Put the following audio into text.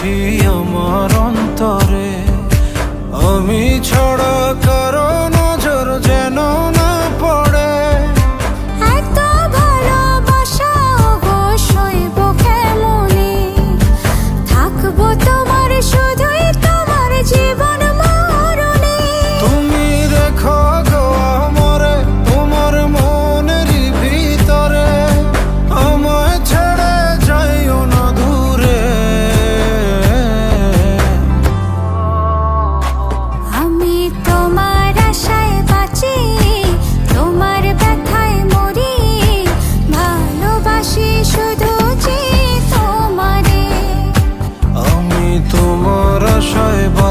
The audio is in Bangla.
রাখি আমার অন্তরে। আমি ছড়া কারও